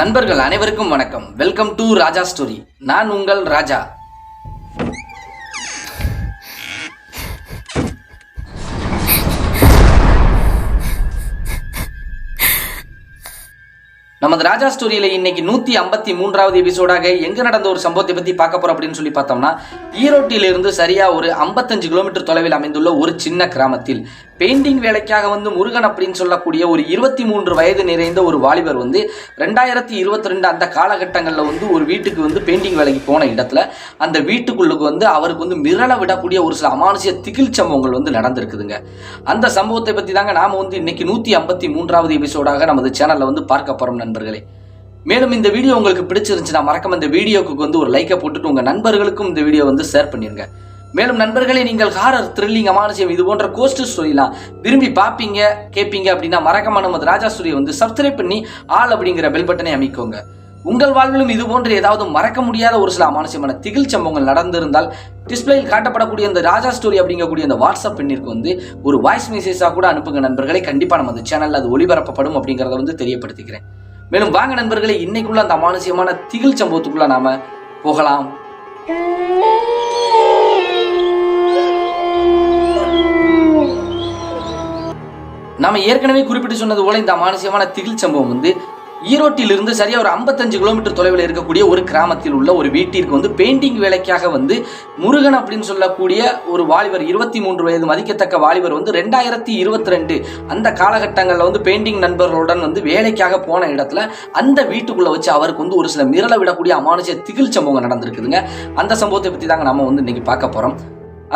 நண்பர்கள் அனைவருக்கும் வணக்கம். வெல்கம் டு ராஜா ஸ்டோரி நான் உங்கள் ராஜா. நமது ராஜா ஸ்டோரியில இன்னைக்கு நூத்தி ஐம்பத்தி மூன்றாவது எபிசோடாக எங்க நடந்த ஒரு சம்பவத்தை பத்தி பார்க்க போறோம் அப்படின்னு சொல்லி பார்த்தோம்னா ஈரோட்டிலிருந்து சரியா ஒரு 55 கிலோமீட்டர் தொலைவில் அமைந்துள்ள ஒரு சின்ன கிராமத்தில். பெயிண்டிங் வேலைக்காக வந்து முருகன் அப்படின்னு சொல்லக்கூடிய ஒரு இருபத்தி மூன்று வயது நிறைந்த ஒரு வாலிபர் வந்து ரெண்டாயிரத்தி இருபத்தி ரெண்டு அந்த காலகட்டங்களில் வந்து ஒரு வீட்டுக்கு வந்து பெயிண்டிங் வேலைக்கு போன இடத்துல அந்த வீட்டுக்குள்ளுக்கு வந்து அவருக்கு வந்து மிரள விடக்கூடிய ஒரு சில அமானுஷிய திகில் சம்பவங்கள் வந்து நடந்திருக்குதுங்க. அந்த சம்பவத்தை பற்றி தாங்க நாம் வந்து இன்னைக்கு நூற்றி ஐம்பத்தி மூன்றாவது எபிசோடாக நமது சேனலில் வந்து பார்க்க போகிறோம் நண்பர்களே. மேலும் இந்த வீடியோ உங்களுக்கு பிடிச்சிருந்துச்சுன்னா மறக்காம இந்த வீடியோக்கு வந்து ஒரு லைக்கை போட்டுட்டு உங்கள் நண்பர்களுக்கும் இந்த வீடியோ வந்து ஷேர் பண்ணிடுங்க மேலும் நண்பர்களே நீங்கள் ஹாரர் த்ரில்லிங் அமானுஷியம் இது போன்ற கோஸ்ட் ஸ்டோரிலாம் விரும்பி பார்ப்பீங்க கேட்பீங்க அப்படின்னா மறக்காம நமது ராஜா ஸ்டோரியை வந்து சப்ஸ்கிரைப் பண்ணி ஆல் அப்படிங்கிற பெல் பட்டனை அமைக்கோங்க. உங்கள் வாழ்விலும் இது போன்ற ஏதாவது மறக்க முடியாத ஒரு சில அமானுஷமான திகில் சம்பவங்கள் நடந்திருந்தால் டிஸ்பிளேயில் காட்டப்படக்கூடிய இந்த ராஜா ஸ்டோரி அப்படிங்கக்கூடிய அந்த வாட்ஸ்அப் பெண்ணிற்கு வந்து ஒரு வாய்ஸ் மெசேஜாக கூட அனுப்புங்க நண்பர்களே. கண்டிப்பாக நம்ம அந்த சேனலில் அது ஒளிபரப்பப்படும் அப்படிங்கிறத வந்து தெரியப்படுத்திக்கிறேன். மேலும் வாங்க நண்பர்களே இன்னைக்குள்ள அந்த அமானுஷியமான திகில் சம்பவத்துக்குள்ள நாம போகலாம். நம்ம ஏற்கனவே குறிப்பிட்டு சொன்னது போல இந்த மானுசியமான திகில் சம்பவம் வந்து ஈரோட்டிலிருந்து சரியாக ஒரு 55 கிலோமீட்டர் தொலைவில் இருக்கக்கூடிய ஒரு கிராமத்தில் உள்ள ஒரு வீட்டிற்கு வந்து பெயிண்டிங் வேலைக்காக வந்து முருகன் அப்படின்னு சொல்லக்கூடிய ஒரு வாலிபர் இருபத்தி மூன்று வயது மதிக்கத்தக்க வாலிபர் வந்து ரெண்டாயிரத்தி இருபத்தி ரெண்டு அந்த காலகட்டங்களில் வந்து பெயிண்டிங் நண்பர்களுடன் வந்து வேலைக்காக போன இடத்துல அந்த வீட்டுக்குள்ளே வச்சு அவருக்கு வந்து ஒரு சில மிரள விடக்கூடிய அமானுஷ திகில் சம்பவம் நடந்திருக்குதுங்க. அந்த சம்பவத்தை பற்றி தாங்க நம்ம வந்து இன்னைக்கு பார்க்க போகிறோம்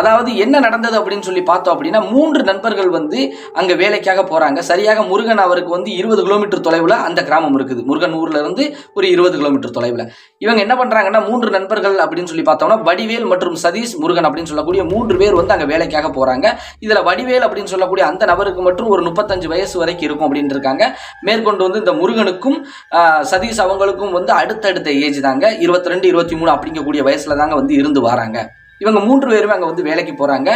அதாவது என்ன நடந்தது அப்படின்னு சொல்லி பார்த்தோம் அப்படின்னா மூன்று நண்பர்கள் வந்து அங்கே வேலைக்காக போகிறாங்க சரியாக முருகன் அவருக்கு வந்து இருபது கிலோமீட்டர் தொலைவில் அந்த கிராமம் இருக்குது. முருகன் ஊரில் இருந்து ஒரு இருபது கிலோமீட்டர் தொலைவில். இவங்க என்ன பண்ணுறாங்கன்னா மூன்று நண்பர்கள் அப்படின்னு சொல்லி பார்த்தோம்னா வடிவேல் மற்றும் சதீஷ் முருகன் அப்படின்னு சொல்லக்கூடிய மூன்று பேர் வந்து அங்கே வேலைக்காக போகிறாங்க இதில் வடிவேல் அப்படின்னு சொல்லக்கூடிய அந்த நபருக்கு மட்டும் ஒரு முப்பத்தஞ்சு வயசு வரைக்கும் இருக்கும் அப்படின்னு இருக்காங்க. மேற்கொண்டு வந்து இந்த முருகனுக்கும் சதீஷ் அவங்களுக்கும் வந்து அடுத்தடுத்த ஏஜ் தாங்க. இருபத்தி ரெண்டு இருபத்தி மூணு அப்படிங்கக்கூடிய வயசில் தாங்க வந்து இருந்து வராங்க. இவங்க மூன்று பேருமே அங்கே வந்து வேலைக்கு போகிறாங்க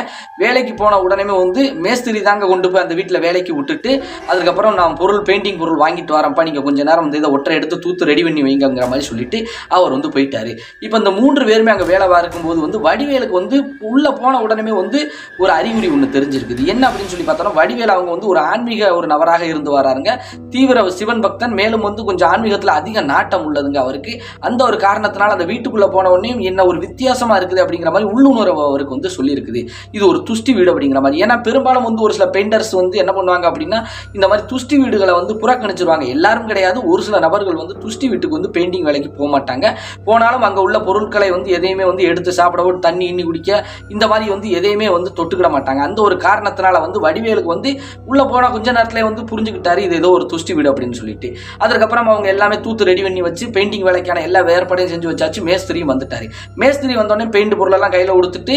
வேலைக்கு போன உடனே வந்து மேஸ்திரி தாங்க கொண்டு போய் அந்த வீட்டில் வேலைக்கு விட்டுட்டு அதுக்கப்புறம் நான் பொருள் பெயிண்டிங் பொருள் வாங்கிட்டு வரேன்ப்பா நீங்கள் கொஞ்சம் நேரம் வந்து இதை ஒற்றை எடுத்து தூத்து ரெடி பண்ணி வைங்கங்கிற மாதிரி சொல்லிட்டு அவர் வந்து போயிட்டாரு. இப்போ இந்த மூன்று பேருமே அங்கே வேலை பார்க்கும்போது வந்து வடிவேலுக்கு வந்து உள்ளே போன உடனே வந்து ஒரு அறிகுறி ஒன்று தெரிஞ்சிருக்குது. என்ன அப்படின்னு சொல்லி பார்த்தோம்னா வடிவேல் அவங்க வந்து ஒரு ஆன்மீக ஒரு நபராக இருந்து வராருங்க. தீவிர சிவன் பக்தன் மேலும் வந்து கொஞ்சம் ஆன்மீகத்தில் அதிக நாட்டம் உள்ளதுங்க அவருக்கு. அந்த ஒரு காரணத்தினால அந்த வீட்டுக்குள்ளே போன உடனே என்ன ஒரு வித்தியாசமாக இருக்குது அப்படிங்கிற மாதிரி உள்ளுணர்வு அவருக்கு வந்து சொல்லியிருக்குது. இது ஒரு துஷ்டி வீடு அப்படிங்கிற மாதிரி. ஏன்னா பெரும்பாலும் வந்து ஒரு சில பெயிண்டர்ஸ் வந்து என்ன பண்ணுவாங்க அப்படின்னா இந்த மாதிரி துஷ்டி வீடுகளை வந்து புறக்கணிச்சிருவாங்க. எல்லாரும் கிடையாது. ஒரு சில நபர்கள் வந்து துஷ்டி வீட்டுக்கு வந்து பெயிண்டிங் வேலைக்கு போக மாட்டாங்க. போனாலும் அங்கே உள்ள பொருட்களை வந்து எதையுமே வந்து எடுத்து சாப்பிடவோ தண்ணி இன்னி குடிக்க இந்த மாதிரி வந்து எதையுமே வந்து தொட்டுக்கிட மாட்டாங்க. அந்த ஒரு காரணத்தினால வந்து வடிவேலுக்கு வந்து உள்ளே போனால் கொஞ்ச நேரத்தில் வந்து புரிஞ்சுக்கிட்டாரு இது ஏதோ ஒரு துஷ்டி வீடு அப்படின்னு சொல்லிட்டு. அதுக்கப்புறம் அவங்க எல்லாமே தூத்து ரெடி பண்ணி வச்சு பெயிண்டிங் வேலைக்கான எல்லா வேறுபாடையும் செஞ்சு வச்சாச்சு. மேஸ்திரியும் வந்துட்டாரு. மேஸ்திரி வந்தோடனே பெயிண்ட் பொருளெல்லாம் கையில் கொடுத்துட்டு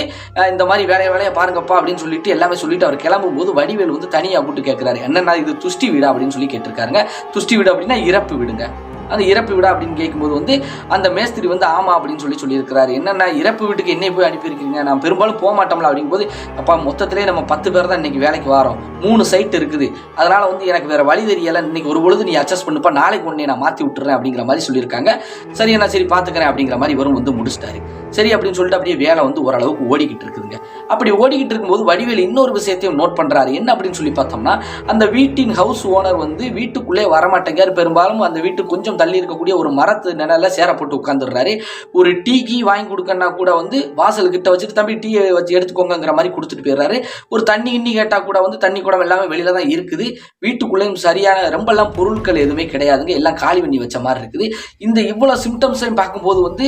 இந்த மாதிரி வேலையை வேலையை பாருங்கப்பா அப்படின்னு சொல்லிட்டு எல்லாமே சொல்லிட்டு அவர் கிளம்பும் போது வடிவேல் வந்து தனியாக கூப்பிட்டு கேட்குறாரு என்னன்னா இது துஷ்டி வீடா? அப்படின்னு சொல்லி கேட்டிருக்காருங்க. துஷ்டி வீடு அப்படின்னா இறப்பு வீடுங்க. அந்த இறப்பு வீடா? அப்படின்னு கேட்கும்போது வந்து அந்த மேஸ்திரி வந்து ஆமா அப்படின்னு சொல்லி சொல்லியிருக்கிறாரு. என்னன்னா இறப்பு வீட்டுக்கு என்னை போய் அனுப்பியிருக்கீங்க? நான் பெரும்பாலும் போக மாட்டோம்ல அப்படிங்கும்போது அப்பா மொத்தத்திலே நம்ம பத்து பேர் தான் இன்னைக்கு வேலைக்கு வரோம். மூணு சைட் இருக்குது. அதனால வந்து எனக்கு வேற வழி தெரியல. இன்னைக்கு ஒரு பொழுது நீ அட்ஜஸ்ட் பண்ணுப்பா. நாளைக்கு உடனே நான் மாற்றி விட்டுறேன் அப்படிங்கிற மாதிரி சொல்லியிருக்காங்க. சரி நான் சரி பார்த்துக்கிறேன் அப்படிங்கிற மாதிரி வரும் வந்து முடிச்சிட்டாரு. சரி அப்படின்னு சொல்லிட்டு அப்படியே வேலை வந்து ஓரளவுக்கு ஓடிக்கிட்டு இருக்குதுங்க. அப்படி ஓடிக்கிட்டு இருக்கும்போது வடிவேல் இன்னொரு விஷயத்தையும் நோட் பண்ணுறாரு என்ன அப்படின்னு சொல்லி பார்த்தோம்னா அந்த வீட்டின் ஹவுஸ் ஓனர் வந்து வீட்டுக்குள்ளே வரமாட்டேங்கார் பெரும்பாலும் அந்த வீட்டுக்கு கொஞ்சம் தள்ளி இருக்கக்கூடிய ஒரு மரத்து நிழல்ல சேர போட்டு உட்காந்துடுறாரு ஒரு டீ கீ வாங்கி கொடுக்கன்னா கூட வந்து வாசல் கிட்ட வச்சுட்டு தம்பி டீ வச்சு எடுத்துக்கோங்கங்கிற மாதிரி கொடுத்துட்டு போயிடுறாரு. ஒரு தண்ணி இன்னி கேட்டால் கூட வந்து தண்ணி குடம் எல்லாமே வெளியில தான் இருக்குது. வீட்டுக்குள்ளேயும் சரியான ரொம்பலாம் பொருட்கள் எதுவுமே கிடையாதுங்க. எல்லாம் காலி பண்ணி வச்ச மாதிரி இருக்குது. இந்த இவ்வளோ சிம்டம்ஸையும் பார்க்கும்போது வந்து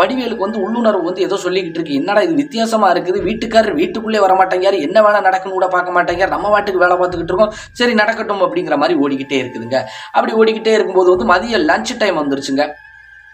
வடிவேலுக்கு வந்து உள்ளுணர்வு வந்து ஏதோ சொல்லிக்கிட்டு இருக்கு. என்னடா இது வித்தியாசமா இருக்குது? வீட்டுக்காரர் வீட்டுக்குள்ளே வர மாட்டேங்கார் என்ன வேலை நடக்குன்னு கூட பார்க்க மாட்டேங்கார் நம்ம வாட்டுக்கு வேலை பார்த்துக்கிட்டு இருக்கோம். சரி நடக்கட்டும் அப்படிங்கிற மாதிரி ஓடிக்கிட்டே இருக்குதுங்க. அப்படி ஓடிக்கிட்டே இருக்கும்போது வந்து மதியம் லஞ்ச் டைம் வந்துருச்சுங்க.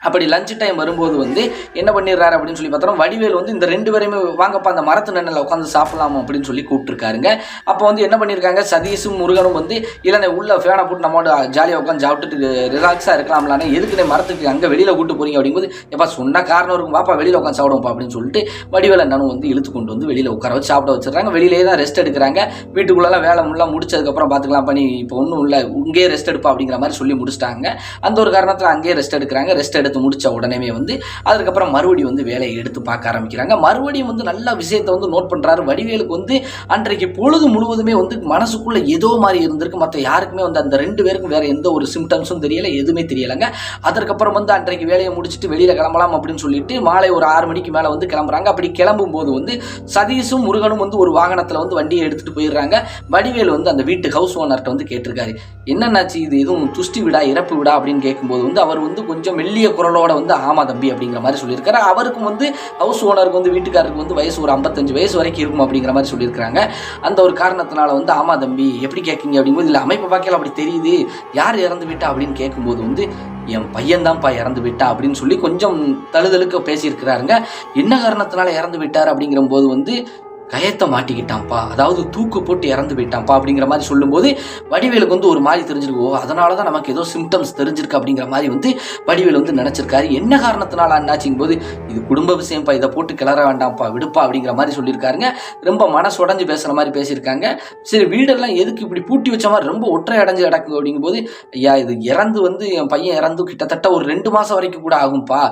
அப்படி லஞ்ச் டைம் வரும்போது வந்து என்ன பண்ணிடுறாரு அப்படின்னு சொல்லி பார்த்தோம் வடிவேல் வந்து இந்த ரெண்டு பேரையுமே வாங்கப்பா அந்த மரத்து நன்னில் உட்காந்து சாப்பிடலாம் அப்படின்னு சொல்லி கூப்பிட்டுருக்காருங்க. அப்போ வந்து என்ன பண்ணியிருக்காங்க சதீஷும் முருகனும் வந்து இல்லைண்ணே உள்ள ஃபேனை போட்டு நம்மளோட ஜாலியாக உட்காந்து சாப்பிட்டுட்டு ரிலாக்ஸாக இருக்கலாம்லானே எதுக்குனே மரத்துக்கு அங்கே வெளியில் கூட்டு போறீங்க அப்படிங்கும்போது எப்பா சொன்ன காரணம் இருக்கும். வாப்பா வெளியில் உட்காந்து சாப்பிடுவோம்ப்பா அப்படின்னு சொல்லிட்டு வடிவேல் அண்ணனும் வந்து இழுத்து கொண்டு வந்து வெளியில் உட்கார வச்சு சாப்பிட வச்சிடுறாங்க. வெளியிலேயே தான் ரெஸ்ட் எடுக்கிறாங்க. வீட்டுக்குள்ளெல்லாம் வேலை முல்லாம் முடிச்சதுக்கப்புறம் பார்த்துக்கலாம் பண்ணி இப்போ ஒன்றும் இல்லை இங்கேயே ரெஸ்ட் எடுப்பா அப்படிங்கிற மாதிரி சொல்லி முடிச்சிட்டாங்க. அந்த ஒரு காரணத்தில் அங்கேயே ரெஸ்ட் எடுக்கிறாங்க. ரெஸ்ட் எடுத்து முடிச்ச உடனே வந்து அதுக்கப்புறம் மறுபடியும் வந்து வேலையை எடுத்து பார்க்க ஆரம்பிக்கிறாங்க. மறுபடியும் வந்து நல்ல விஷயத்தை வந்து நோட் பண்ணுறாரு வடிவேலுக்கு வந்து அன்றைக்கு பொழுது முழுவதுமே வந்து மனசுக்குள்ளே ஏதோ மாதிரி இருந்திருக்கு. மற்ற யாருக்குமே வந்து அந்த ரெண்டு பேருக்கும் வேற எந்த ஒரு சிம்டம்ஸும் தெரியல எதுவுமே தெரியலைங்க. அதற்கப்புறம் வந்து அன்றைக்கு வேலையை முடிச்சுட்டு வெளியில் கிளம்பலாம் அப்படின்னு சொல்லிட்டு மாலை ஒரு ஆறு மணிக்கு மேலே வந்து கிளம்புறாங்க. அப்படி கிளம்பும் போது வந்து சதீஷும் முருகனும் வந்து ஒரு வாகனத்தில் வந்து வண்டியை எடுத்துகிட்டு போயிடுறாங்க. வடிவேல் வந்து அந்த வீட்டு ஹவுஸ் ஓனர்கிட்ட வந்து கேட்டிருக்காரு. என்னென்னாச்சு இது? எதுவும் துஷ்டி விடா இறப்பு விடா அப்படின்னு கேட்கும்போது வந்து அவர் வந்து கொஞ்சம் மெல்லிய குரலோட வந்து ஆமா தம்பி அப்படிங்கிற மாதிரி சொல்லியிருக்காரு. அவருக்கும் வந்து ஹவுஸ் ஓனருக்கு வந்து வீட்டுக்காரருக்கு வந்து வயசு ஒரு ஐம்பத்தஞ்சு வயசு வரைக்கும் இருக்கும் அப்படிங்கிற மாதிரி சொல்லியிருக்காங்க அந்த ஒரு காரணத்தினால வந்து ஆமா தம்பி எப்படி கேட்கீங்க அப்படிங்கும்போது இல்லை அமைப்பை பார்க்கல அப்படி தெரியுது. யார் இறந்து விட்டா? அப்படின்னு கேட்கும்போது வந்து என் பையன்தான்ப்பா இறந்து விட்டா? அப்படின்னு சொல்லி கொஞ்சம் தழுதலுக்கு பேசியிருக்கிறாருங்க. என்ன காரணத்தினால இறந்து விட்டார் அப்படிங்கிற போது வந்து கயத்தை மாட்டிக்கிட்டான்ப்பா. அதாவது தூக்கு போட்டு இறந்து போயிட்டான்ப்பா அப்படிங்கிற மாதிரி சொல்லும்போது வடிவேலுக்கு வந்து ஒரு மாதிரி தெரிஞ்சிருக்கு. ஓ அதனால தான் நமக்கு ஏதோ சிம்டம்ஸ் தெரிஞ்சிருக்கு அப்படிங்கிற மாதிரி வந்து வடிவேல் வந்து நினச்சிருக்காரு. என்ன காரணத்தினால அண்ணாச்சிங் போது இது குடும்ப விஷயம்ப்பா இதை போட்டு கிளற வேண்டாம்ப்பா விடுப்பா அப்படிங்கிற மாதிரி சொல்லியிருக்காருங்க. ரொம்ப மனசு உடஞ்சு பேசுகிற மாதிரி பேசியிருக்காங்க. சரி வீடெல்லாம் எதுக்கு இப்படி பூட்டி வச்ச மாதிரி ரொம்ப ஒற்றை அடைஞ்சு கிடக்கு அப்படிங்கும்போது ஐயா இது இறந்து வந்து என் பையன் இறந்து கிட்டத்தட்ட ஒரு ரெண்டு மாதம் வரைக்கும் கூட ஆகும்ப்பா.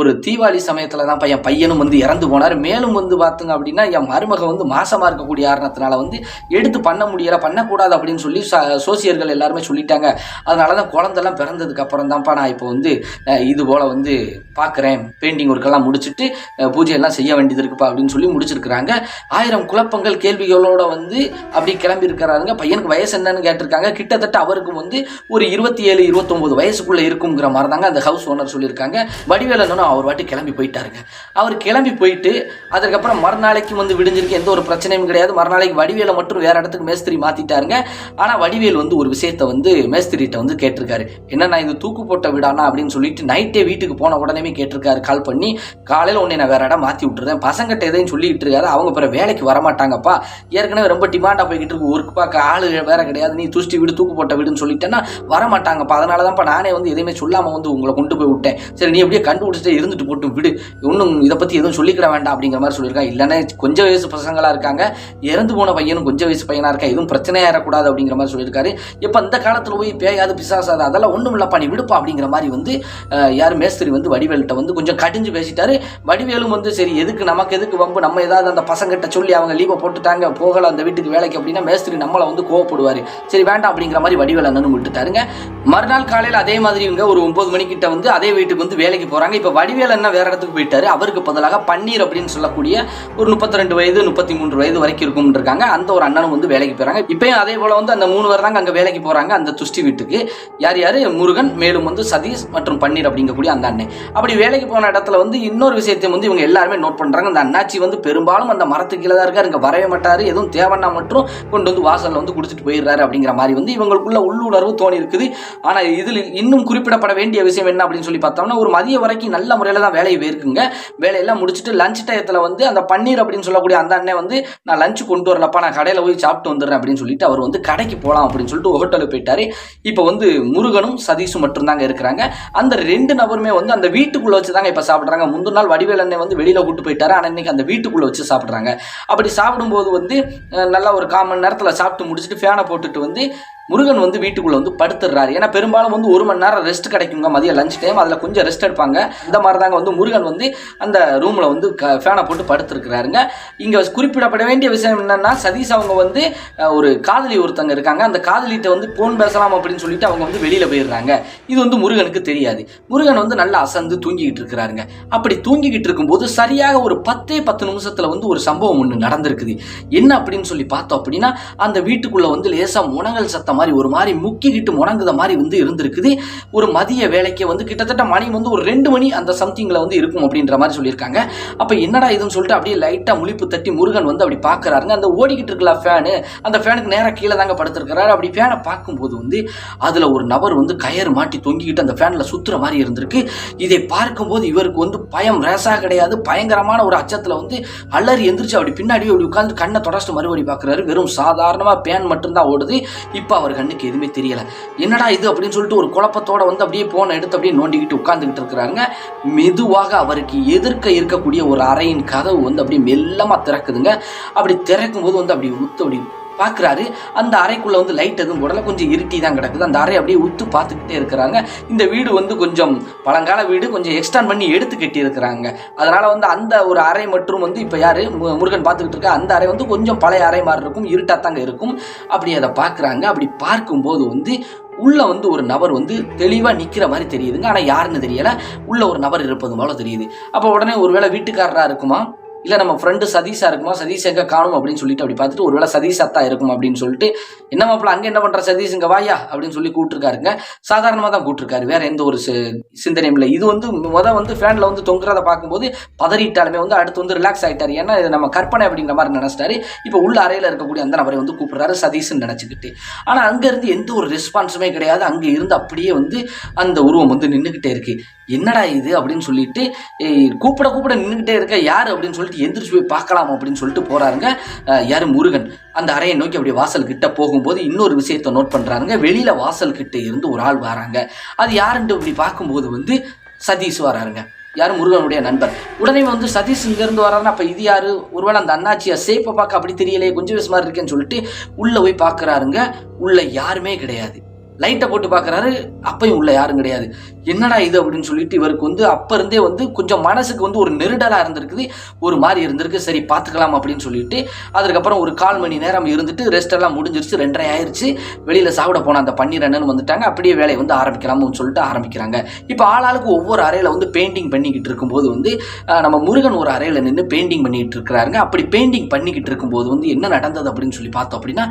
ஒரு தீபாவளி சமயத்தில் தான் என் பையனும் வந்து இறந்து போனார். மேலும் வந்து பார்த்துங்க அப்படின்னா என் மருமக வந்து மாசமாக இருக்கக்கூடிய காரணத்தினால வந்து எடுத்து பண்ண முடியல பண்ணக்கூடாது அப்படின்னு சொல்லி ச- சோசியர்கள் எல்லாருமே சொல்லிட்டாங்க. அதனால தான் குழந்தெல்லாம் பிறந்ததுக்கு அப்புறம் தான்ப்பா நான் இப்போ வந்து இது போல் வந்து பார்க்குறேன் பெயிண்டிங் ஒர்க்கெல்லாம் முடிச்சுட்டு பூஜையெல்லாம் செய்ய வேண்டியது இருக்குப்பா அப்படின்னு சொல்லி முடிச்சிருக்கிறாங்க. ஆயிரம் குழப்பங்கள் கேள்விகளோட வந்து அப்படி கிளம்பி இருக்கிறாருங்க. பையனுக்கு வயசு என்னன்னு கேட்டிருக்காங்க. கிட்டத்தட்ட அவருக்கு வந்து ஒரு இருபத்தி ஏழு இருபத்தொம்போது வயசுக்குள்ளே இருக்குங்கிற மாதிரி தாங்க அந்த ஹவுஸ் ஓனர் சொல்லியிருக்காங்க. வடிவேலனும் அவர் வாட்டி கிளம்பி போயிட்டாருங்க. அவர் கிளம்பி போயிட்டு அதுக்கப்புறம் மறுநாளைக்கு வந்து விடிஞ்சிருக்கு. எந்த ஒரு பிரச்சனையும் கிடையாது. மறுநாளைக்கு வடிவேலை மட்டும் வேற இடத்துக்கு மேஸ்திரி மாத்திட்டாருங்க. ஆனா வடிவேல் வந்து ஒரு விஷயத்த வந்து மேஸ்திரிட்ட வந்து கேட்டிருக்காரு. என்னன்னா இது தூக்கு போட்ட விடானா அப்படின்னு சொல்லிட்டு நைட்டே வீட்டுக்கு போன உடனே கேட்டிருக்காரு. கால் பண்ணி காலையில உன்னை நான் வேற இடம் மாத்தி விட்டுறேன். பசங்கிட்ட எதையும் சொல்லிட்டு இருக்காரு அவங்க பிற வேலைக்கு வரமாட்டாங்கப்பா. ஏற்கனவே ரொம்ப டிமாண்டா போய்கிட்டு இருக்கு. ஒர்க் பார்க்க ஆள் வேற கிடையாது. நீ துஷ்டி வீடு தூக்கு போட்ட வீடுன்னு சொல்லிட்டேன்னா வரமாட்டாங்கப்பா. அதனால தான்ப்பா நானே வந்து எதையுமே சொல்லாம வந்து உங்களை கொண்டு போய் விட்டேன். சரி நீ அப்படியே கண்டுபிடிச்சிட்டு இருந்துட்டு போட்டு விடு. ஒன்றும் இதை பத்தி எதுவும் சொல்லிக்கிட வேண்டாம் அப்படிங்கிற மாதிரி சொல்லியிருக்கா. இல்லைன்னா கொஞ்சம் வயசு பசங்களாக இருக்காங்க. இறந்து போன பையனும் கொஞ்சம் வயசு பையனாக இருக்கா? எதுவும் பிரச்சனையா ஏறக்கூடாது அப்படிங்கிற மாதிரி சொல்லியிருக்காரு. இப்போ இந்த காலத்தில் போய் பேயாது பிசாசாது அதெல்லாம் ஒன்றும் இல்லப்பா நீ விடுப்பா அப்படிங்கிற மாதிரி வந்து யார் மேஸ்திரி வந்து வடிவேல்கிட்ட வந்து கொஞ்சம் கடிஞ்சு பேசிட்டாரு. வடிவேலும் வந்து சரி எதுக்கு நமக்கு எதுக்கு வம்பு? நம்ம ஏதாவது அந்த பசங்கிட்ட சொல்லி அவங்க லீவை போட்டுட்டாங்க போகல அந்த வீட்டுக்கு வேலைக்கு அப்படின்னா மேஸ்திரி நம்மளை வந்து கோவப்படுவார். சரி வேண்டாம் அப்படிங்கிற மாதிரி வடிவேல் அண்ணனும் விட்டுட்டாருங்க. மறுநாள் காலையில் அதே மாதிரி இவங்க ஒரு ஒம்பது மணிக்கிட்ட வந்து அதே வீட்டுக்கு வந்து வேலைக்கு போகிறாங்க இப்போ வடிவேல் அண்ணன் வேற இடத்துக்கு போயிட்டாரு. அவருக்கு பதிலாக பன்னீர் அப்படின்னு சொல்லக்கூடிய ஒரு முப்பத்தி ரெண்டு வயது முப்பத்தி மூன்று வயது வரைக்கும் இருக்கும் இருக்காங்க அந்த ஒரு அண்ணனும் வந்து வேலைக்கு போறாங்க இப்பயும் அதே போல வந்து அந்த மூணு பேர் தாங்க அங்க வேலைக்கு போறாங்க அந்த துஷ்டி வீட்டுக்கு. யார் யார்? முருகன் மேலும் வந்து சதீஷ் மற்றும் பன்னீர் அப்படிங்கக்கூடிய அந்த அண்ணன் அப்படி வேலைக்கு போன இடத்துல வந்து இன்னொரு விஷயத்தையும் வந்து இவங்க எல்லாருமே நோட் பண்றாங்க. அந்த அண்ணாச்சி வந்து பெரும்பாலும் அந்த மரத்துக்கு கீழே தான் இருக்காரு. இங்கே வரவே மாட்டாரு. எதுவும் தேவைன்னா மட்டும் கொண்டு வந்து வாசல்ல வந்து குடிச்சிட்டு போயிடுறாரு அப்படிங்கிற மாதிரி வந்து இவங்களுக்குள்ள உள்ளுணர்வு தோணி இருக்குது. ஆனா இதில் இன்னும் குறிப்பிடப்பட வேண்டிய விஷயம் என்ன அப்படின்னு சொல்லி பார்த்தோம்னா ஒரு மதிய வரைக்கும் நல்ல முறையில் தான் வேலையை போயிருக்குங்க. வேலையெல்லாம் முடிச்சுட்டு லஞ்ச் டயத்தில் வந்து அந்த பன்னீர் அப்படின்னு சொல்லக்கூடிய அந்த அண்ணன் வந்து நான் லஞ்ச் கொண்டு வரலப்பா நான் கடையில் போய் சாப்பிட்டு வந்துடுறேன் அப்படின்னு சொல்லிட்டு அவர் வந்து கடைக்கு போகலாம் அப்படின்னு சொல்லிட்டு ஹோட்டலுக்கு போயிட்டாரு. இப்போ வந்து முருகனும் சதீஷும் மட்டும்தாங்க இருக்கிறாங்க. அந்த ரெண்டு நபருமே வந்து அந்த வீட்டுக்குள்ளே வச்சு தாங்க இப்போ சாப்பிட்றாங்க. முந்தின நாள் வடிவேல் அண்ணன் வந்து வெளியில் கூட்டு போயிட்டாரு. ஆனால் இன்னைக்கு அந்த வீட்டுக்குள்ளே வச்சு சாப்பிட்றாங்க. அப்படி சாப்பிடும்போது வந்து நல்லா ஒரு கால் மணி நேரத்தில் சாப்பிட்டு முடிச்சுட்டு ஃபேனை போட்டுட்டு வந்து முருகன் வந்து வீட்டுக்குள்ள வந்து படுத்துடுறாரு. ஏன்னா பெரும்பாலும் வந்து ஒரு மணி நேரம் ரெஸ்ட் கிடைக்குங்க. மதியம் லஞ்ச் டைம் அதில் கொஞ்சம் ரெஸ்ட் எடுப்பாங்க. இந்த மாதிரி தாங்க வந்து முருகன் வந்து அந்த ரூமில் வந்து ஃபேனை போட்டு படுத்துருக்கிறாருங்க. இங்கே குறிப்பிடப்பட வேண்டிய விஷயம் என்னன்னா சதீஷ் அவங்க வந்து ஒரு காதலி ஒருத்தங்க இருக்காங்க. அந்த காதலிகிட்ட வந்து ஃபோன் பேசலாம் அப்படின்னு சொல்லிட்டு அவங்க வந்து வெளியில் போயிடுறாங்க. இது வந்து முருகனுக்கு தெரியாது. முருகன் வந்து நல்லா அசந்து தூங்கிக்கிட்டு இருக்கிறாருங்க. அப்படி தூங்கிக்கிட்டு இருக்கும்போது சரியாக ஒரு பத்தே பத்து நிமிஷத்தில் வந்து ஒரு சம்பவம் ஒன்று நடந்திருக்குது. என்ன அப்படின்னு சொல்லி பார்த்தோம் அப்படின்னா அந்த வீட்டுக்குள்ளே வந்து லேசாக முனங்கல் சத்தம் மாதிரி ஒரு மாதிரி முக்கிக்கிட்டு முணங்குத மாதிரி வந்து இருந்திருக்குது. ஒரு மதிய வேலைக்கு வந்து கிட்டத்தட்ட மணி வந்து ஒரு ரெண்டு மணி அந்த சம்திங்கில் வந்து இருக்கும் அப்படின்ற மாதிரி சொல்லியிருக்காங்க. அப்போ என்னடா இதுன்னு சொல்லிட்டு அப்படியே லைட்டாக முழிப்பு தட்டி முருகன் வந்து அப்படி பார்க்குறாருங்க அந்த ஓடிக்கிட்டு இருக்கல ஃபேனு அந்த ஃபேனுக்கு நேராக கீழே தாங்க படுத்திருக்கிறாரு. அப்படி ஃபேனை பார்க்கும்போது வந்து அதில் ஒரு நபர் வந்து கயறு மாட்டி தொங்கிக்கிட்டு அந்த ஃபேனில் சுற்றுற மாதிரி இருந்திருக்கு. இதை பார்க்கும்போது இவருக்கு வந்து பயம் ரேஸாக கிடையாது. பயங்கரமான ஒரு அச்சத்தில் வந்து அலறி எந்திரிச்சு அப்படி பின்னாடியே அப்படி உட்காந்து கண்ணை தொடச்சிட்டு மறுபடி பார்க்குறாரு வெறும் சாதாரணமாக பேன் மட்டும்தான் ஓடுது. இப்போ அவர் கண்ணுக்கு எதுவுமே தெரியல. என்னடா இது அப்படின்னு சொல்லிட்டு ஒரு குழப்பத்தோட வந்து அப்படியே போனை எடுத்து அப்படியே நோண்டிக்கிட்டு உட்காந்துக்கிட்டு இருக்கிறாருங்க. மெதுவாக அவருக்கு எதிர்க்க இருக்கக்கூடிய ஒரு அறையின் கதவு வந்து அப்படியே மெல்லமா திறக்குதுங்க. அப்படி திறக்கும் போது வந்து அப்படி உத்து அப்படி பார்க்குறாரு. அந்த அறைக்குள்ளே வந்து லைட் எதுவும் போடல. கொஞ்சம் இருட்டி தான் கிடக்குது. அந்த அறை அப்படியே உத்து பார்த்துக்கிட்டே இருக்கிறாங்க. இந்த வீடு வந்து கொஞ்சம் பழங்கால வீடு. கொஞ்சம் எக்ஸ்டாண்ட் பண்ணி எடுத்து கட்டியிருக்கிறாங்க. இருக்கிறாங்க வந்து அந்த ஒரு அறை மற்றும் வந்து இப்போ யாரு? மு- முருகன் பார்த்துக்கிட்டு இருக்கா அந்த அறை வந்து கொஞ்சம் பழைய அறை மாதிரி இருக்கும். இருட்டாக தாங்க இருக்கும். அப்படி அதை பார்க்குறாங்க. அப்படி பார்க்கும்போது வந்து உள்ள வந்து ஒரு நபர் வந்து தெளிவாக நிற்கிற மாதிரி தெரியுதுங்க. ஆனால் யாருன்னு தெரியலை. உள்ள ஒரு நபர் இருப்பது போல தெரியுது. அப்போ உடனே ஒருவேளை வீட்டுக்காரராக இருக்குமா? இல்லை நம்ம ஃப்ரெண்டு சதீஷா இருக்குமா? சதீஷ் எங்கே காணும் அப்படின்னு சொல்லிட்டு அப்படி பார்த்துட்டு ஒருவேளை சதீஷ் அத்தா இருக்கும் அப்படின்னு சொல்லிட்டு என்ன மாப்பிள்ள அங்கே என்ன பண்ணுற சதீஷ்? இங்கே வாயா? அப்படின்னு சொல்லி கூப்பிட்டுருக்காருங்க. சாதாரணமாக தான் கூப்பிட்டுருக்காரு வேற எந்த ஒரு சி- சிந்தனையும் இல்லை. இது வந்து முத வந்து ஃபேனில் வந்து தொங்குறத பார்க்கும்போது பதறிட்டாலுமே வந்து அடுத்து வந்து ரிலாக்ஸ் ஆகிட்டார் ஏன்னா இது நம்ம கற்பனை அப்படிங்கிற மாதிரி நினச்சிட்டாரு. இப்போ உள்ள அறையில் இருக்கக்கூடிய அந்த நபரை வந்து கூப்பிட்றாரு சதீஷ்னு நினச்சிக்கிட்டு. ஆனால் அங்கேருந்து எந்த ஒரு ரெஸ்பான்ஸுமே கிடையாது. அங்கே இருந்து அப்படியே வந்து அந்த உருவம் வந்து நின்றுக்கிட்டே இருக்கு. என்னடா இது? அப்படின்னு சொல்லிட்டு கூப்பிட கூப்பிட நின்றுக்கிட்டே இருக்க. யார்? அப்படின்னு சொல்லிட்டு எந்திரிச்சு போய் பார்க்கலாம் அப்படின்னு சொல்லிட்டு போறாருங்க. யார்? முருகன். அந்த அறையை நோக்கி அப்படியே வாசல் கிட்ட போகும்போது இன்னொரு விஷயத்தை நோட் பண்றாருங்க. வெளியில வாசல் கிட்ட இருந்து ஒரு ஆள் வராங்க. அது யாருன்ட்டு இப்படி பார்க்கும்போது வந்து சதீஷ் வராருங்க. யார்? முருகனுடைய நண்பர். உடனே வந்து சதீஷ் இங்கேருந்து வராருன்னா அப்போ இது யார்? ஒருவேளை அந்த அண்ணாச்சியை சேப்பை பார்க்க அப்படி தெரியலையே கொஞ்சம் விஷயமா இருக்கேன்னு சொல்லிட்டு உள்ளே போய் பார்க்குறாருங்க. உள்ளே யாருமே கிடையாது. லைட்டை போட்டு பார்க்குறாரு அப்பையும் உள்ள யாரும் கிடையாது. என்னடா இது அப்படின்னு சொல்லிட்டு இவருக்கு வந்து அப்போ இருந்தே வந்து கொஞ்சம் மனசுக்கு வந்து ஒரு நெருடலாக இருந்திருக்குது. ஒரு மாதிரி இருந்திருக்கு. சரி பார்த்துக்கலாம் அப்படின்னு சொல்லிட்டு அதுக்கப்புறம் ஒரு கால் மணி நேரம் இருந்துட்டு ரெஸ்ட் எல்லாம் முடிஞ்சிருச்சு. ரெண்டரை ஆயிடுச்சு வெளியில் சாப்பிட போன அந்த பன்னீர் அண்ணன் வந்துட்டாங்க. அப்படியே வேலையை வந்து ஆரம்பிக்கலாம்னு சொல்லிட்டு ஆரம்பிக்கிறாங்க. இப்போ ஆளாளுக்கு ஒவ்வொரு அறையில் வந்து பெயிண்டிங் பண்ணிக்கிட்டு இருக்கும்போது வந்து நம்ம முருகன் ஒரு அறையில் நின்று பெயிண்டிங் பண்ணிட்டு இருக்கிறாருங்க. அப்படி பெயிண்டிங் பண்ணிக்கிட்டு இருக்கும்போது வந்து என்ன நடந்தது அப்படின்னு சொல்லி பார்த்தோம் அப்படின்னா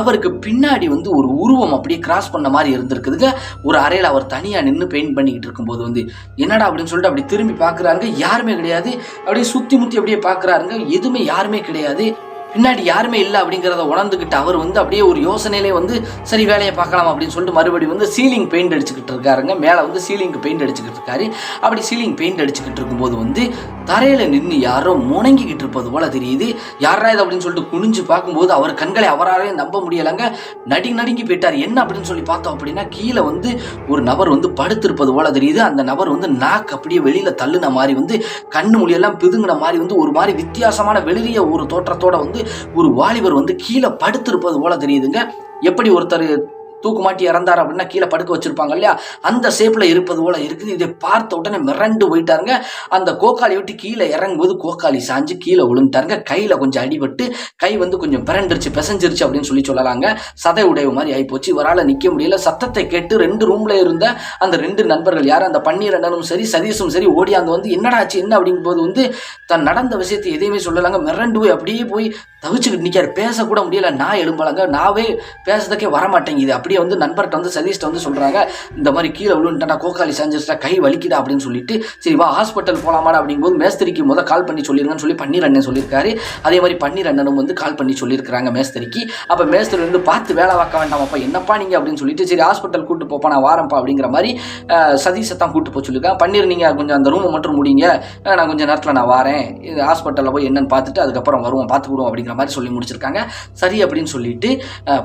அவருக்கு பின்னாடி வந்து ஒரு உருவம் அப்படியே கிராஸ் பண்ண மாதிரி இருந்திருக்குதுங்க. ஒரு அறையில் அவர் தனியாக நின்று பெயிண்ட் பண்ணிக்கிட்டு இருக்கும்போது வந்து என்னடா அப்படின்னு சொல்லிட்டு அப்படி திரும்பி பார்க்குறாருங்க யாருமே கிடையாது. அப்படியே சுற்றி முற்றி அப்படியே பார்க்குறாருங்க எதுவுமே யாருமே கிடையாது. பின்னாடி யாருமே இல்லை அப்படிங்கிறத உணர்ந்துக்கிட்டு அவர் வந்து அப்படியே ஒரு யோசனையிலே வந்து சரி வேலையை பார்க்கலாம் அப்படின்னு சொல்லிட்டு மறுபடியும் வந்து சீலிங் பெயிண்ட் அடிச்சுக்கிட்டு இருக்காருங்க. மேலே வந்து சீலிங்க்கு பெயிண்ட் அடிச்சுக்கிட்டு இருக்காரு. அப்படி சீலிங் பெயிண்ட் அடிச்சுக்கிட்டு இருக்கும்போது வந்து தரையில் நின்று யாரோ முணங்கிக்கிட்டு இருப்பது போல தெரியுது. யாரா இது? அப்படின்னு சொல்லிட்டு குனிஞ்சு பார்க்கும்போது அவர் கண்களை அவராலே நம்ப முடியலைங்க. நடுங்கி நடுங்கி போயிட்டார். என்ன? அப்படின்னு சொல்லி பார்த்தோம் அப்படின்னா கீழே வந்து ஒரு நபர் வந்து படுத்திருப்பது போல தெரியுது. அந்த நபர் வந்து நாக்கு அப்படியே வெளியில் தள்ளுன மாதிரி வந்து கண்ணு மொழியெல்லாம் பிதுங்கின மாதிரி வந்து ஒரு மாதிரி வித்தியாசமான வெளிரிய ஒரு தோற்றத்தோட வந்து ஒரு வாலிபர் வந்து கீழே படுத்திருப்பது போல தெரியுதுங்க. எப்படி ஒருத்தர் தூக்கு மாட்டி இறந்தார் அப்படின்னா கீழே படுக்க வச்சிருப்பாங்க இல்லையா? அந்த ஷேப்பில் இருப்பது போல இருக்குது. இதை பார்த்த உடனே மிரண்டு போயிட்டாருங்க. அந்த கோக்காளி விட்டு கீழே இறங்கும்போது கோக்காளி சாஞ்சு கீழே விழுந்துட்டாருங்க. கையில் கொஞ்சம் அடிபட்டு கை வந்து கொஞ்சம் பிறண்டுருச்சு பிசைஞ்சிருச்சு அப்படின்னு சொல்லி சொல்லலாங்க. சதை உடைவு மாதிரி ஆகிப்போச்சு இவரால் நிற்க முடியல. சத்தத்தை கேட்டு ரெண்டு ரூமில் இருந்த அந்த ரெண்டு நண்பர்கள் யாரும் அந்த பன்னீர் அண்ணனும் சரி சதீஷும் சரி ஓடி அங்கே வந்து என்னடாச்சு என்ன அப்படிங்கும்போது வந்து தன் நடந்த விஷயத்தை எதையுமே சொல்லலாங்க. மிரண்டு போய் அப்படியே போய் தவிச்சுக்கிட்டு நிற்காரு பேசக்கூட முடியல. நான் எழும்பலாங்க. நாவே பேசுறதுக்கே வர மாட்டேங்குது அப்படியே வந்து நண்பர்கிட்ட வந்து சதீஷ்ட வந்து சொல்கிறாங்க இந்த மாதிரி கீழே விழுந்துட்டா கோக்காளி சாஞ்சிருச்சா கை வலிக்குதா அப்படின்னு சொல்லிட்டு சரி வா ஹாஸ்பிட்டல் போகலாமாடா அப்படிங்கும்போது மேஸ்திரிக்கு முத கால் பண்ணி சொல்லிருங்கன்னு சொல்லி பன்னீர் அண்ணன் சொல்லியிருக்காரு. அதே மாதிரி பன்னீர் அண்ணனும் வந்து கால் பண்ணி சொல்லியிருக்காங்க மேஸ்திரிக்கு. அப்போ மேஸ்திரி வந்து பார்த்து வேலை பார்க்க வேண்டாமாப்பா என்னப்பா நீங்க அப்படின்னு சொல்லிட்டு சரி ஹாஸ்பிட்டல் கூட்டு போப்பா நான் வாரேன்ப்பா அப்படிங்கிற மாதிரி சதீஷை தான் கூட்டு போக சொல்லியிருக்கேன் பன்னீர் நீங்க கொஞ்சம் அந்த ரூமை மட்டும் முடிங்க. நான் கொஞ்சம் நேரத்தில் நான் வரேன். இது ஹாஸ்பிட்டலில் போய் என்னன்னு பார்த்துட்டு அதுக்கப்புறம் வருவோம் பார்த்துக்கிடுவோம் அப்படிங்கிற மாதிரி சொல்லி முடிச்சிருக்காங்க. சரி அப்படின்னு சொல்லிட்டு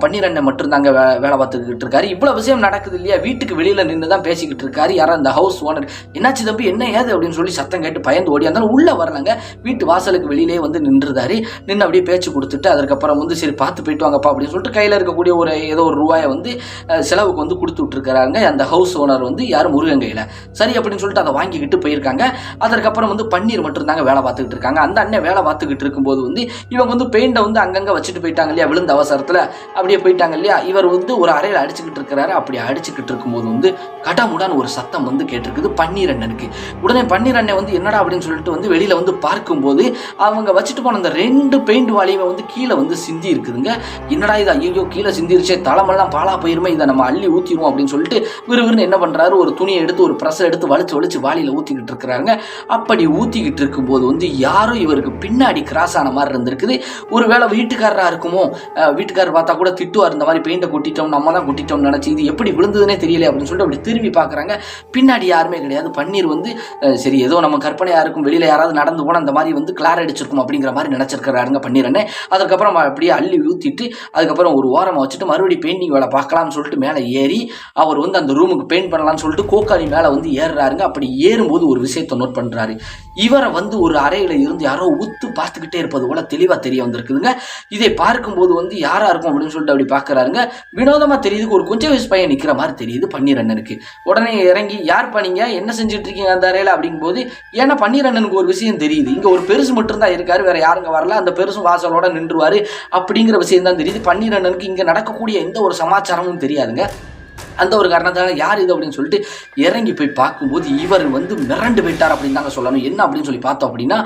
பன்னீர் அண்ணன் மட்டும்தாங்க வே வேலை பார்த்துக்கிட்டு இருக்காரு. இவ்வளோ விஷயம் நடக்குது இல்லையா? வீட்டுக்கு வெளியில நின்று தான் பேசிக்கிட்டு இருக்காரு. யாரும் அந்த ஹவுஸ் ஓனர் என்னாச்சு தம்பி? என்ன ஏது அப்படின்னு சொல்லி சத்தம் கேட்டு பயந்து ஓடி இருந்தாலும் உள்ளே வரலங்க. வீட்டு வாசலுக்கு வெளியிலே வந்து நின்றுதாரு நின்று அப்படியே பேச்சு கொடுத்துட்டு அதுக்கப்புறம் வந்து சரி பார்த்து போயிட்டு வாங்கப்பா அப்படின்னு சொல்லிட்டு கையில் இருக்கக்கூடிய ஒரு ஏதோ ஒரு ரூபாயை வந்து செலவுக்கு வந்து கொடுத்து விட்டுருக்காங்க அந்த ஹவுஸ் ஓனர் வந்து யாரும் முருகன் கையில். சரி அப்படின்னு சொல்லிட்டு அதை வாங்கிக்கிட்டு போயிருக்காங்க. அதற்கப்புறம் வந்து பன்னீர் மட்டும் தாங்க வேலை பார்த்துக்கிட்டு இருக்காங்க. அந்த அண்ணன் வேலை பார்த்துக்கிட்டு இருக்கும்போது வந்து இவங்க வந்து பெயிண்டை வந்து அங்கங்கே வச்சுட்டு போயிட்டாங்க இல்லையா? விழுந்த அவசரத்தில். அப்படியே போயிட்டாங்க இல்லையா? இவர் வந்து ஒரு அரை அறையில் அடிச்சுக்கிட்டு இருக்கிறாரு. அப்படி அடிச்சுக்கிட்டு இருக்கும்போது வந்து கடமுடான்னு ஒரு சத்தம் வந்து கேட்டிருக்குது பன்னீர் அண்ணனுக்கு. உடனே பன்னீர் அண்ணன் வந்து என்னடா அப்படின்னு சொல்லிட்டு வந்து வெளியில் வந்து பார்க்கும்போது அவங்க வச்சுட்டு போன அந்த ரெண்டு பெயிண்ட் வாலியுமே வந்து கீழே வந்து சிந்தி இருக்குதுங்க. என்னடா இது? ஐயோ கீழே சிந்திருச்சே. தலைமெல்லாம் பாலா போயிருமே. இதை நம்ம அள்ளி ஊற்றிடுவோம் அப்படின்னு சொல்லிட்டு விறுவிறுன்னு என்ன பண்ணுறாரு ஒரு துணியை எடுத்து ஒரு ப்ரெஸ்ஸை எடுத்து வலிச்சு வலிச்சு வாலியில் ஊற்றிக்கிட்டு இருக்கிறாங்க அப்படி ஊற்றிக்கிட்டு இருக்கும்போது வந்து யாரும் இவருக்கு பின்னாடி கிராஸ் ஆன மாதிரி இருந்திருக்குது. ஒருவேளை வீட்டுக்காரராக இருக்குமோ? வீட்டுக்காரர் பார்த்தா கூட திட்டுவார் இந்த மாதிரி பெயிண்டை கொட்டிட்டோம். நம்ம தான் கொட்டிட்டோம் நினச்சி இது எப்படி விழுந்ததுனே தெரியல அப்படின்னு சொல்லிட்டு அப்படி திரும்பி பார்க்குறாங்க பின்னாடி யாருமே கிடையாது. பன்னீர் வந்து சரி ஏதோ நம்ம கற்பனையாக இருக்கும் வெளியில் யாராவது நடந்து போனால் அந்த மாதிரி வந்து கிளார் அடிச்சிருக்கும் அப்படிங்கிற மாதிரி நினச்சிருக்கிறாருங்க பன்னீரனே அதுக்கப்புறம் அப்படியே அள்ளி ஊற்றிட்டு அதுக்கப்புறம் ஒரு ஓரமாக வச்சுட்டு மறுபடியும் பெயிண்டிங் வேலை பார்க்கலாம்னு சொல்லிட்டு மேலே ஏறி அவர் வந்து அந்த ரூமுக்கு பெயிண்ட் பண்ணலாம்னு சொல்லிட்டு கோக்காரி மேலே வந்து ஏறுறாருங்க. அப்படி ஏறும்போது ஒரு விஷயத்தை நோட் பண்ணுறாரு இவரை வந்து ஒரு அறையில் இருந்து யாரோ உத்து பார்த்துக்கிட்டே இருப்பது போல தெளிவாக தெரிய வந்திருக்குதுங்க. இதை பார்க்கும்போது வந்து யாராக இருக்கும் அப்படின்னு சொல்லிட்டு அப்படி பார்க்கறாருங்க வினோதமாக தெரியுது ஒரு கொஞ்சம் வயசு பையன் நிற்கிற மாதிரி தெரியுது பன்னீரண்ணனுக்கு உடனே இறங்கி யார் பண்ணீங்க என்ன செஞ்சுட்டு இருக்கீங்க அந்த அறையில்? அப்படிங்கும்போது ஏன்னா பன்னீரண்ணனுக்கு ஒரு விஷயம் தெரியுது. இங்கே ஒரு பெருசு மட்டும்தான் இருக்காரு வேற யாருங்க வரல. அந்த பெருசும் வாசலோட நின்றுவார். அப்படிங்கிற விஷயம் தான் தெரியுது. பன்னீரண்ணனுக்கு இங்கே நடக்கக்கூடிய எந்த ஒரு சமாச்சாரமும் தெரியாதுங்க. அந்த ஒரு காரணத்தால் யார் இது அப்படின்னு சொல்லிட்டு இறங்கி போய் பார்க்கும்போது இவர் வந்து மிரண்டு போயிட்டார் அப்படின்னு தாங்க சொல்லணும். என்ன அப்படின்னு சொல்லி பார்த்தோம் அப்படின்னா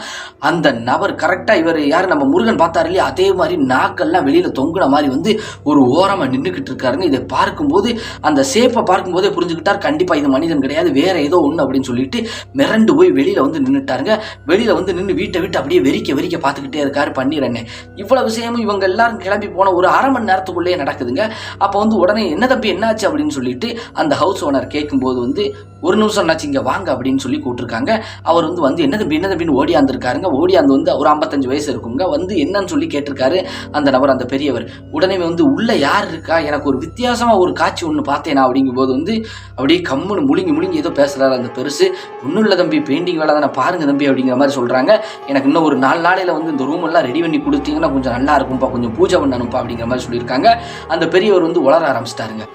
அந்த நபர் கரெக்டாக இவர் யார்? நம்ம முருகன் பார்த்தாரு இல்லையா? அதே மாதிரி நாக்கெல்லாம் வெளியில் தொங்குன மாதிரி வந்து ஒரு ஓரமாக நின்றுக்கிட்டு இருக்காருன்னு இதை பார்க்கும்போது அந்த சேப்பை பார்க்கும்போதே புரிஞ்சுக்கிட்டார். கண்டிப்பாக இது மனிதன் கிடையாது வேற ஏதோ ஒன்று அப்படின்னு சொல்லிட்டு மிரண்டு போய் வெளியில் வந்து நின்றுட்டாருங்க வெளியில் வந்து நின்று வீட்டை விட்டு அப்படியே வெறிக்க வெறிக்க பார்த்துக்கிட்டே இருக்காரு பன்னீரண்ணே. இவ்வளோ விஷயமும் இவங்க எல்லாரும் கிளம்பி போன ஒரு அரை மணி நேரத்துக்குள்ளேயே நடக்குதுங்க. அப்போ வந்து உடனே என்ன தம்பி என்னாச்சு? அப்படின்னு சொல்லிட்டு அந்த ஹவுஸ் ஓனர் கேட்கும்போது வந்து ஒரு நிமிஷம் என்னாச்சு? இங்கே வாங்க அப்படின்னு சொல்லி கூப்பிட்டுருக்காங்க. அவர் வந்து வந்து என்ன தம்பி என்ன தம்பின்னு ஓடியாந்துருக்காருங்க ஓடியாந்து வந்து ஒரு ஐம்பத்தஞ்சு வயசு இருக்குங்க. வந்து என்னன்னு சொல்லி கேட்டிருக்காரு அந்த நபர் அந்த பெரியவர். உடனே வந்து உள்ளே யார் இருக்கா? எனக்கு ஒரு வித்தியாசமாக ஒரு காட்சி ஒன்று பார்த்தேனா? அப்படிங்கும்போது வந்து அப்படியே கம்முன்னு முழுங்கி முழுங்கி ஏதோ பேசுகிறாரு அந்த பெருசு. ஒன்றும் இல்லை தம்பி பெயிண்டிங் வேலை தானே பாருங்க தம்பி அப்படிங்கிற மாதிரி சொல்கிறாங்க எனக்கு இன்னும் ஒரு நாலு நாளையில் வந்து இந்த ரூம் எல்லாம் ரெடி பண்ணி கொடுத்தீங்கன்னா கொஞ்சம் நல்லா இருக்கும்ப்பா கொஞ்சம் பூஜை பண்ணணும்ப்பா அப்படிங்கிற மாதிரி சொல்லியிருக்காங்க. அந்த பெரியவர் வந்து உளர ஆரம்பிச்சிட்டாருங்க.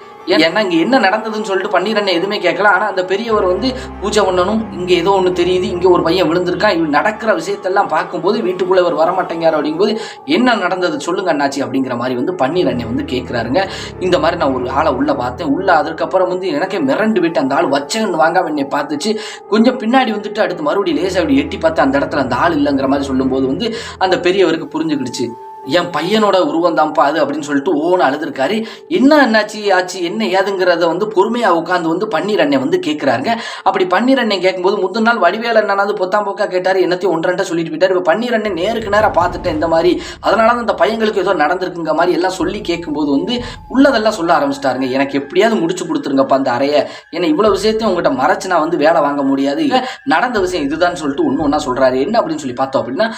ஏன்னா இங்கே என்ன நடந்ததுன்னு சொல்லிட்டு பன்னீரண்ணன் எதுவுமே கேட்கல. ஆனால் அந்த பெரிய பெரியவர் வந்து பூஜை பண்ணணும் இங்க ஏதோ ஒன்று தெரியுது இங்க ஒரு பையன் விழுந்திருக்கான் இவன் நடக்கிற விஷயத்தெல்லாம் பார்க்கும்போது வீட்டுக்குள்ள இவர் வரமாட்டேங்கிறார் அப்படிங்கும்போது என்ன நடந்தது? சொல்லுங்க அண்ணாச்சி அப்படிங்கிற மாதிரி வந்து பன்னீர் அண்ணன் வந்து கேட்குறாருங்க இந்த மாதிரி நான் ஒரு ஆளை உள்ள பார்த்தேன். உள்ள அதுக்கப்புறம் வந்து எனக்கே மிரண்டு விட்டு அந்த ஆள் வச்சகன்னு வாங்காம என்னை பார்த்துச்சு. கொஞ்சம் பின்னாடி வந்துட்டு அடுத்து மறுபடியும் லேசா அப்படி எட்டி பார்த்து அந்த இடத்துல அந்த ஆள் இல்லைங்கிற மாதிரி சொல்லும்போது வந்து அந்த பெரியவருக்கு புரிஞ்சுக்கிடுச்சு. என் பையனோட உருவம் தான்ப்பா அது அப்படின்னு சொல்லிட்டு ஓன அழுதுருக்காரு. என்ன என்னாச்சு ஆச்சு என்ன ஏதுங்கிறத வந்து பொறுமையாக உட்காந்து வந்து பன்னீர் அண்ணன் வந்து கேட்குறாருங்க அப்படி பன்னீர் அண்ணன் கேட்கும்போது முந்தின நாள் வடிவேல் அண்ணனாவது பொத்தாம் போக்கா கேட்டார் என்னத்தையும் ஒன்றரை சொல்லிட்டு போயிட்டார். இப்போ பன்னீர் அண்ணன் நேருக்கு நேரம் பார்த்துட்டேன் இந்த மாதிரி. அதனால தான் இந்த பையங்களுக்கு ஏதோ நடந்திருக்குங்க மாதிரி எல்லாம் சொல்லி கேட்கும்போது வந்து உள்ளதெல்லாம் சொல்ல ஆரம்பிச்சிட்டாருங்க. எனக்கு எப்படியாவது முடிச்சு கொடுத்துருங்கப்பா அந்த அறையை. ஏன்னா இவ்வளோ விஷயத்தையும் உங்கள்கிட்ட மறைச்சு நான் வந்து வேலை வாங்க முடியாது. நடந்த விஷயம் இதுதான் சொல்லிட்டு ஒன்று ஒன்றா சொல்கிறாரு என்ன அப்படின்னு சொல்லி பார்த்தோம் அப்படின்னா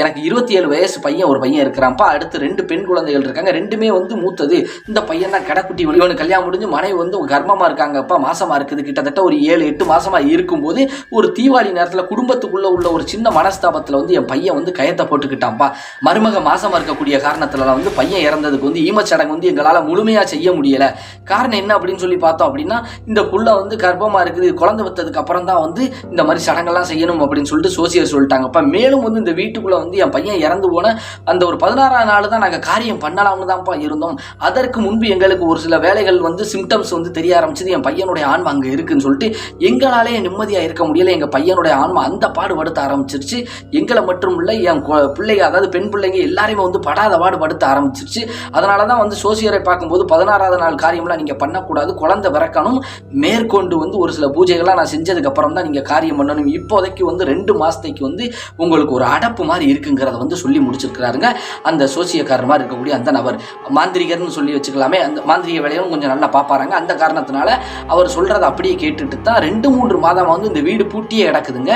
எனக்கு இருபத்தி ஏழு வயசு பையன் ஒரு பையன் இருக்கிறான். அப்பா அடுத்து ரெண்டு பெண் குழந்தைகள் இருக்காங்க. ரெண்டுமே வந்து மூத்தது. இந்த பையன் தான் கடைக்குட்டி இவனு கல்யாணம் முடிஞ்சு மனைவி வந்து கர்ப்பமா இருக்காங்கப்பா. மாசமாக இருக்குது. கிட்டத்தட்ட ஒரு ஏழு எட்டு மாசமாக இருக்கும்போது ஒரு தீபாவளி நேரத்தில் குடும்பத்துக்குள்ளே உள்ள ஒரு சின்ன மனஸ்தாபத்தில் வந்து என் பையன் வந்து கயத்தை போட்டுக்கிட்டான்ப்பா. மருமக மாசமாக இருக்கக்கூடிய காரணத்துல வந்து பையன் இறந்ததுக்கு வந்து ஈமச்சடங்கு வந்து எங்களால் முழுமையாக செய்ய முடியல. காரணம் என்ன அப்படின்னு சொல்லி பார்த்தோம் அப்படின்னா இந்த புள்ள வந்து கர்ப்பமாக இருக்குது. குழந்தை வித்ததுக்கு அப்புறம் தான் வந்து இந்த மாதிரி சடங்கெல்லாம் செய்யணும் அப்படின்னு சொல்லிட்டு சோசியர் சொல்லிட்டாங்கப்பா. மேலும் வந்து இந்த வீட்டுக்குள்ளே வந்து என் பையன் இறந்து போன அந்த ஒரு பதினாறாம் நாள் தான் நாங்கள் காரியம் பண்ணலாம்னு தான்ப்பா இருந்தோம். அதற்கு முன்பு எங்களுக்கு ஒரு சில வேலைகள் வந்து சிம்டம்ஸ் வந்து தெரிய ஆரம்பிச்சது. என் பையனுடைய ஆன்மா அங்கே இருக்குன்னு சொல்லிட்டு எங்களாலே நிம்மதியாக இருக்க முடியல. எங்கள் பையனுடைய ஆன்மா அந்த பாடுபடுத்த ஆரம்பிச்சிருச்சு. எங்களை மட்டும் இல்லை என் பிள்ளைங்க அதாவது பெண் பிள்ளைங்க எல்லாரையுமே வந்து படாத பாடுபடுத்த ஆரம்பிச்சிருச்சு. அதனால தான் வந்து சோசியரை பார்க்கும்போது பதினாறாவது நாள் காரியம்லாம் நீங்கள் பண்ணக்கூடாது குழந்தை பிறக்கணும். மேற்கொண்டு வந்து ஒரு சில பூஜைகள்லாம் நான் செஞ்சதுக்கப்புறம் தான் நீங்கள் காரியம் பண்ணணும். இப்போதைக்கு வந்து ரெண்டு மாதத்துக்கு வந்து உங்களுக்கு ஒரு அடப்பு மாதிரி இருக்குங்கிறத வந்து சொல்லி முடிச்சிருக்கிறாருங்க. அந்த சோசியக்காரர் மாதிரி இருக்கக்கூடிய அந்த நபர். மாந்திரிகர்னு சொல்லி வச்சுக்கலாமே அந்த மாந்திரிக வேலையும் கொஞ்சம் நல்லா பார்ப்பாராங்க. அந்த காரணத்தினால அவர் சொல்கிறத அப்படியே கேட்டுட்டு தான் ரெண்டு மூன்று மாதமாக வந்து இந்த வீடு பூட்டியே கிடக்குதுங்க.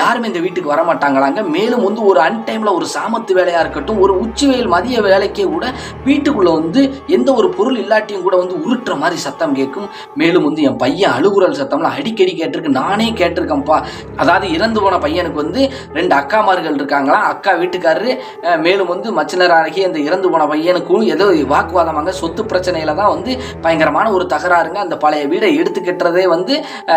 யாருமே இந்த வீட்டுக்கு வர மாட்டாங்களாங்க மேலும் வந்து ஒரு அன்டைமில் ஒரு சாமத்து வேலையாக இருக்கட்டும் ஒரு உச்சி வெயில் மதிய வேலைக்கே கூட வீட்டுக்குள்ளே வந்து எந்த ஒரு பொருள் இல்லாட்டியும் கூட வந்து உருட்டுற மாதிரி சத்தம் கேட்கும். மேலும் வந்து என் பையன் அழுகுரல் சத்தம்லாம் அடிக்கடி கேட்டிருக்கு. நானே கேட்டிருக்கேன்ப்பா. அதாவது இறந்து போன பையனுக்கு வந்து ரெண்டு அக்காமார்கள் இருக்காங்களா? அக்கா வீட்டுக்காரரு மேலும் வந்து மச்சினர் அந்த இறந்து போன பையனுக்கும் ஏதோ வாக்குவாதமாக சொத்து பிரச்சனையில தான் வந்து பயங்கரமான ஒரு தகராறுங்க. அந்த பழைய வீடை எடுத்து கட்டுறதே வந்து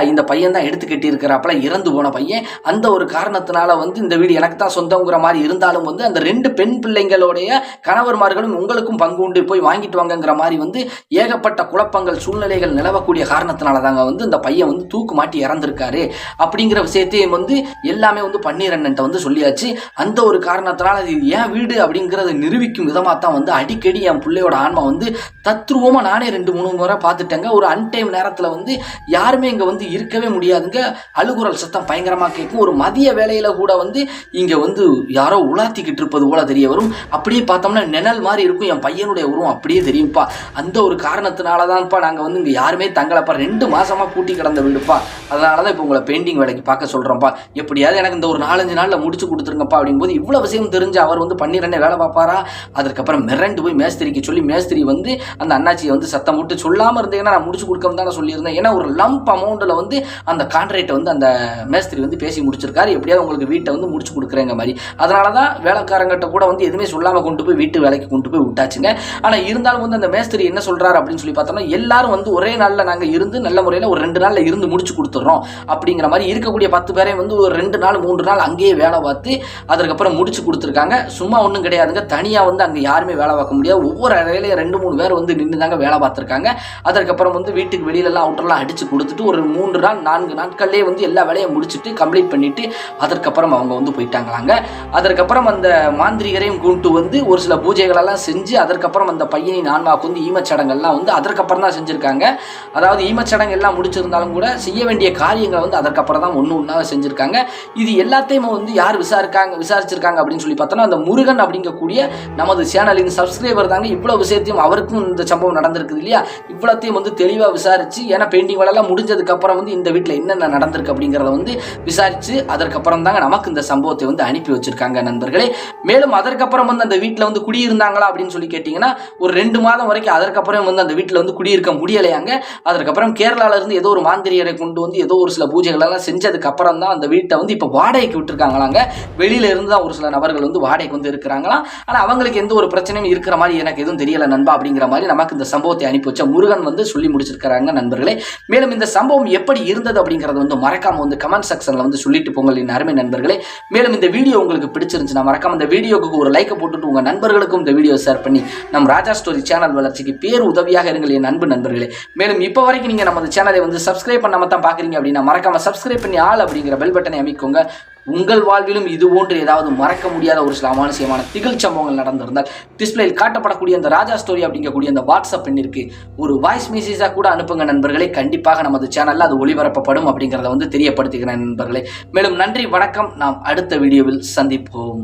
இந்த பையன் தான் எடுத்து கட்டியிருக்கிறாப்புல இறந்து போன பையன். அந்த ஒரு காரணத்தினால வந்து இந்த வீடு எனக்கு தான் சொந்தங்கிற மாதிரி இருந்தாலும் வந்து அந்த ரெண்டு பெண் பிள்ளைங்களுடைய கணவர்மார்களும் உங்களுக்கும் பங்கு உண்டு போய் வாங்கிட்டு வாங்கங்கிற மாதிரி வந்து ஏகப்பட்ட குழப்பங்கள் சூழ்நிலைகள் நிலவக்கூடிய காரணத்தினால தாங்க வந்து இந்த பையன் வந்து தூக்கு மாட்டி இறந்திருக்காரு. அப்படிங்கிற விஷயத்தையும் வந்து எல்லாமே வந்து பன்னீரண்ணன்ட்ட வந்து சொல்லியாச்சு. அந்த ஒரு காரணத்தினால அது ஏன் வீடு அப்படிங்கிற அப்படிங்கிறத நிரூபிக்கும் விதமாக தான் வந்து அடிக்கடி என் பிள்ளையோட ஆன்மா வந்து தத்ரூபமாக நானே ரெண்டு மூணு முறை பார்த்துட்டேங்க. ஒரு அன்டைம் நேரத்தில் வந்து யாருமே இங்கே வந்து இருக்கவே முடியாதுங்க. அழுகுரல் சத்தம் பயங்கரமாக கேட்கும் ஒரு மதிய வேலையில் கூட வந்து இங்கே வந்து யாரோ உலாத்திக்கிட்டு இருப்பது போல தெரிய வரும். அப்படியே பார்த்தோம்னா நிழல் மாதிரி இருக்கும். என் பையனுடைய உருவம் அப்படியே தெரியும்ப்பா அந்த ஒரு காரணத்தினால தான்ப்பா நாங்கள் வந்து இங்கே யாருமே தங்கலப்பா. ரெண்டு மாதமாக பூட்டி கிடந்த வீடுப்பா. அதனால தான் இப்போ உங்களை பெயிண்டிங் வேலைக்கு பார்க்க சொல்கிறோம்ப்பா எப்படியாவது எனக்கு இந்த ஒரு நாலஞ்சு நாளில் முடிச்சு கொடுத்துருங்கப்பா அப்படிங்கும்போது இவ்வளோ விஷயம் தெரிஞ்சு அவர் வந்து பன்னிரெண்டே வேலை பார்ப்பாரா அதுக்கப்புறம் மிரண்டு போய் மேஸ்திரிக்கு சொல்லி மேஸ்திரி வந்து அந்த அண்ணாச்சியை வந்து சத்தம் விட்டு சொல்லாமல் இருந்தீங்கன்னா நான் முடிச்சு கொடுக்காம தானே சொல்லியிருந்தேன். ஏன்னா ஒரு லம்ப் அமௌண்ட்டில் வந்து அந்த கான்ட்ராக்டை வந்து அந்த மேஸ்திரி வந்து பேசி முடிச்சிருக்காரு. எப்படியாவது உங்களுக்கு வீட்டை வந்து முடிச்சு கொடுக்குறேங்க மாதிரி. அதனால தான் வேலைக்காரங்கிட்ட கூட வந்து எதுவுமே சொல்லாமல் கொண்டு போய் வீட்டு வேலைக்கு கொண்டு போய் விட்டாச்சுங்க. ஆனால் இருந்தாலும் வந்து அந்த மேஸ்திரி என்ன சொல்கிறாரு அப்படின்னு சொல்லி பார்த்தோம்னா எல்லாரும் வந்து ஒரே நாளில் நாங்கள் இருந்து நல்ல முறையில் ஒரு ரெண்டு நாளில் இருந்து முடிச்சு கொடுத்துட்றோம் அப்படிங்கிற மாதிரி இருக்கக்கூடிய பத்து பேரையும் வந்து ஒரு ரெண்டு நாள் மூன்று நாள் அங்கேயே வேலை பார்த்து அதுக்கப்புறம் முடிச்சு கொடுத்துருக்காங்க. சும்மா ஒன்றும் கிடையாதுங்க. தனியாக வந்து அங்கே யாருமே வேலை பார்க்க முடியாது. ஒவ்வொரு அறையிலையும் ரெண்டு மூணு பேர் வந்து நின்று தாங்க வேலை பார்த்துருக்காங்க. அதற்கப்புறம் வந்து வீட்டுக்கு வெளியிலலாம் அவுட்டர்லாம் அடித்து கொடுத்துட்டு ஒரு மூன்று நாள் நான்கு நாட்கள்லேயே வந்து எல்லா வேலையும் முடிச்சுட்டு கம்ப்ளீட் பண்ணிட்டு அதற்கப்புறம் அவங்க வந்து போயிட்டாங்களாங்க. அதற்கப்புறம் அந்த மாந்திரிகரையும் கூட்டு வந்து ஒரு சில பூஜைகளெல்லாம் செஞ்சு அதற்கப்புறம் அந்த பையனின் ஆன்மாவுக்கு வந்து ஈமச்சடங்கள்லாம் வந்து அதற்கப்புறம் தான் செஞ்சுருக்காங்க. அதாவது ஈமச்சடங்கு எல்லாம் முடிச்சிருந்தாலும் கூட செய்ய வேண்டிய காரியங்களை வந்து அதற்கப்புறம் தான் ஒன்று ஒன்றா செஞ்சுருக்காங்க. இது எல்லாத்தையும் வந்து யார் விசாரிக்காங்க விசாரிச்சிருக்காங்க அப்படின்னு சொல்லி பார்த்தோன்னா அந்த முருகன் அப்படிங்கக்கூடிய நமது சேனலின் சப்ஸ்கிரைபர் தாங்க இவ்வளோ விஷயத்தையும் அவருக்கும் இந்த சம்பவம் நடந்திருக்குது இல்லையா? இவ்வளோத்தையும் வந்து தெளிவாக விசாரிச்சு ஏன்னா பெயிண்டிங் வேலைலாம் முடிஞ்சதுக்கு அப்புறம் வந்து இந்த வீட்டில் என்னென்ன நடந்திருக்கு அப்படிங்கிறத வந்து விசாரிச்சு அதற்கப்புறம் தாங்க நமக்கு இந்த சம்பவத்தை வந்து அனுப்பி வச்சிருக்காங்க நண்பர்களே. மேலும் அதற்கப்புறம் வந்து அந்த வீட்டில் வந்து குடியிருந்தாங்களா அப்படின்னு சொல்லி கேட்டிங்கன்னா ஒரு ரெண்டு மாதம் வரைக்கும் அதற்கப்புறம் வந்து அந்த வீட்டில் வந்து குடியிருக்க முடியலையாங்க. அதற்கப்புறம் கேரளால இருந்து ஏதோ ஒரு மாந்திரியரை கொண்டு வந்து ஏதோ ஒரு சில பூஜைகளெல்லாம் செஞ்சதுக்கப்புறம் செஞ்சதுக்கு அப்புறம் தான் அந்த வீட்டை வந்து இப்போ வாடகைக்கு விட்டுருக்காங்களாங்க. வெளியில இருந்து தான் ஒரு சில நபர்கள் வந்து வாடகைக்கு வந்து இருக்கிறாங்களாம். ஆனால் அவங்களுக்கு எந்த ஒரு பிரச்சனையும் இருக்கிற மாதிரி எனக்கு எதுவும் தெரியல நண்பா அப்படிங்கிற மாதிரி நமக்கு இந்த சம்பவத்தை அனுப்பி வச்ச முருகன் வந்து சொல்லி முடிச்சிருக்கிறாங்க நண்பர்களே. மேலும் இந்த சம்பவம் எப்படி இருந்தது அப்படிங்கிறத வந்து மறக்காம வந்து கமெண்ட் செக்ஷன்ல வந்து சொல்லிட்டு போங்கள் என் அருமை நண்பர்களே. மேலும் இந்த வீடியோ உங்களுக்கு பிடிச்சிருந்துச்சுன்னா மறக்காம இந்த வீடியோக்கு ஒரு லைக்கை போட்டுட்டு உங்க நண்பர்களுக்கும் இந்த வீடியோ ஷேர் பண்ணி நம் ராஜா ஸ்டோரி சேனல் வளர்ச்சிக்கு பேர் உதவியாக இருங்கள் என் அன்பு நண்பர்களே. மேலும் இப்போ வரைக்கும் நீங்க நமது சேனலை வந்து சப்ஸ்கிரைப் பண்ணாம தான் பாக்குறீங்க அப்படின்னா மறக்காம சப்ஸ்கிரைப் பண்ணி ஆள் அப்படிங்கிற பெல் பட்டனை அமைக்கோங்க. உங்கள் வாழ்விலும் இது போன்று ஏதாவது மறக்க முடியாத ஒரு சில அமானுசியமான திகழ் சம்பவங்கள் நடந்திருந்தால் டிஸ்பிளேயில் காட்டப்படக்கூடிய அந்த ராஜா ஸ்டோரி அப்படிங்கக்கூடிய அந்த வாட்ஸ்அப் எண்ணிற்கு ஒரு வாய்ஸ் மெசேஜாக கூட அனுப்புங்க நண்பர்களே. கண்டிப்பாக நமது சேனலில் அது ஒளிபரப்பப்படும் அப்படிங்கிறத வந்து தெரியப்படுத்துகிறேன் நண்பர்களே. மேலும் நன்றி வணக்கம். நாம் அடுத்த வீடியோவில் சந்திப்போம்.